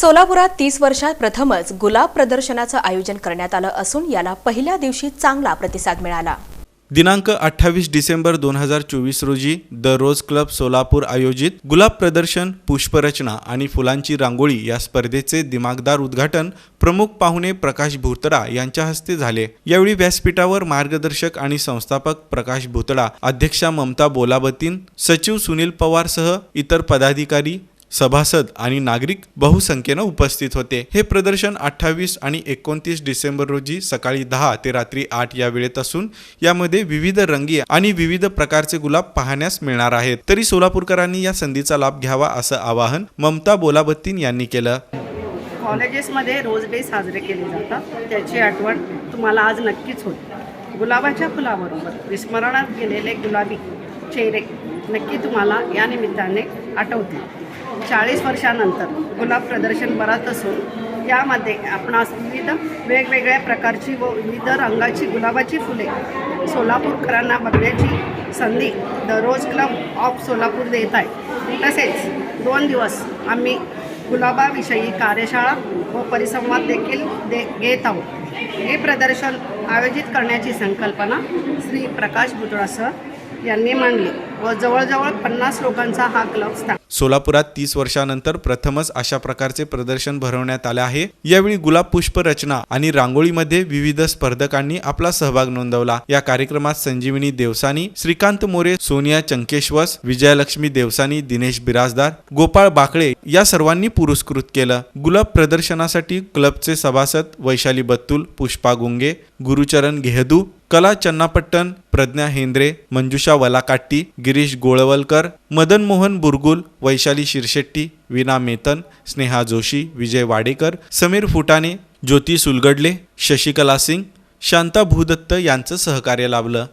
सोलापुरात तीस वर्षात प्रथमच गुलाब प्रदर्शनाचं आयोजन करण्यात आलं असून याला पहिल्या दिवशी चांगला प्रतिसाद मिळाला. दिनांक अठ्ठावीस डिसेंबर दोन हजार चोवीस रोजी द रोज क्लब सोलापूर आयोजित गुलाब प्रदर्शन पुष्परचना आणि फुलांची रांगोळी या स्पर्धेचे दिमागदार उद्घाटन प्रमुख पाहुणे प्रकाश भुतडा यांच्या हस्ते झाले. यावेळी व्यासपीठावर मार्गदर्शक आणि संस्थापक प्रकाश भुतडा अध्यक्षा ममता बोलाबतीन सचिव सुनील पवारसह इतर पदाधिकारी सभासद आणि नागरिक बहुसंख्येनं उपस्थित होते. हे प्रदर्शन अठ्ठावीस आणि एकोणतीस डिसेंबर रोजी सकाळी दहा ते रात्री आठ या वेळेत असून यामध्ये विविध रंगी आणि विविध प्रकारचे गुलाब पाहण्यास मिळणार आहेत. तरी सोलापूरकरांनी या संधीचा लाभ घ्यावा असं आवाहन ममता बोलाबत्तीन यांनी केलं. कॉलेजेसमध्ये रोज डे साजरे केले जातात. त्याची आठवण तुम्हाला आज नक्कीच होईल. गुलाबाच्या फुलाबरोबर विस्मरणात गेलेले गुलाबी चेहरे नक्की तुम्हाला या निमित्ताने आठवतील. चाळीस वर्षानंतर गुलाब प्रदर्शन बरात असून यामध्ये आपणास विविध वेगवेगळ्या प्रकारची व विविध रंगाची गुलाबाची फुले सोलापूरकरांना बघण्याची संधी the rose club of Solapur देत आहे तसेच दोन दिवस आम्ही गुलाबाविषयी कार्यशाळा व परिसंवाद देखील दे घेत आहोत. हे प्रदर्शन आयोजित करण्याची संकल्पना श्री प्रकाश बुतळा यांनी मांडली व जवळजवळ पन्नास लोकांचा हा क्लब स्थापन सोलापुरात तीस वर्षानंतर प्रथमच अशा प्रकारचे प्रदर्शन भरवण्यात आले आहे. यावेळी गुलाब पुष्प रचना आणि रांगोळीमध्ये विविध स्पर्धकांनी आपला सहभाग नोंदवला. या कार्यक्रमात संजीवनी देवसानी श्रीकांत मोरे सोनिया चंकेश्वस विजयलक्ष्मी देवसानी दिनेश बिराजदार गोपाळ बाकळे या सर्वांनी पुरस्कृत केलं. गुलाब प्रदर्शनासाठी क्लबचे सभासद वैशाली बत्तुल पुष्पा गुंगे गुरुचरण घेहदू कला चन्नापट्टन प्रज्ञा हेंद्रे मंजुषा वलाकाट्टी गिरीश गोळवलकर मदन मोहन बुरगुल वैशाली शिरशेट्टी विना मेतन स्नेहा जोशी विजय वाडेकर समीर फुटाणे ज्योती सुलगडले शशिकला सिंग शांता भूदत्त यांचं सहकार्य लाभलं.